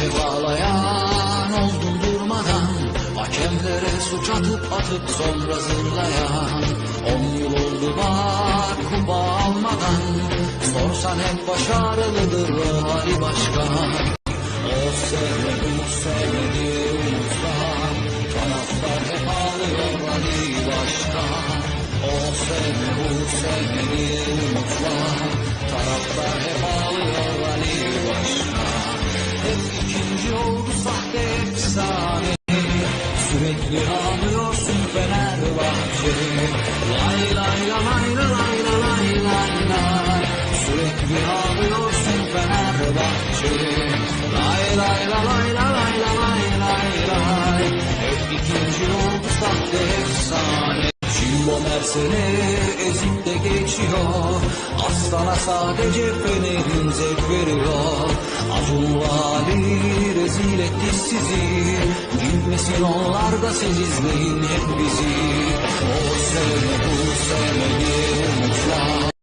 hep ağlayan oldum durmadan. Hakemlere suç atıp atıp sonra zırlayan. On yıl oldu bak kupa almadan. Sorsan hep başarılıdır Ali Başkan. O sevmedi bu sevmedi umutlar Taraftar hep ağlıyor Ali Başkan. O sevmedi bu sevmedi umutlar Ağlıyorsun Fenerbahçe. Lay lay la lay la lay la lay lay lay Sürekli ağlıyorsun Fenerbahçe. Lay lay la lay la lay la lay lay lay Hep ikinci oldu sahte efsane. Cimbom her sene ezip de geçiyor. Aslana sadece Fener'in zevk veriyor. Acun Ali rezil etti sizi Gülmesin onlar da siz izleyin hep bizi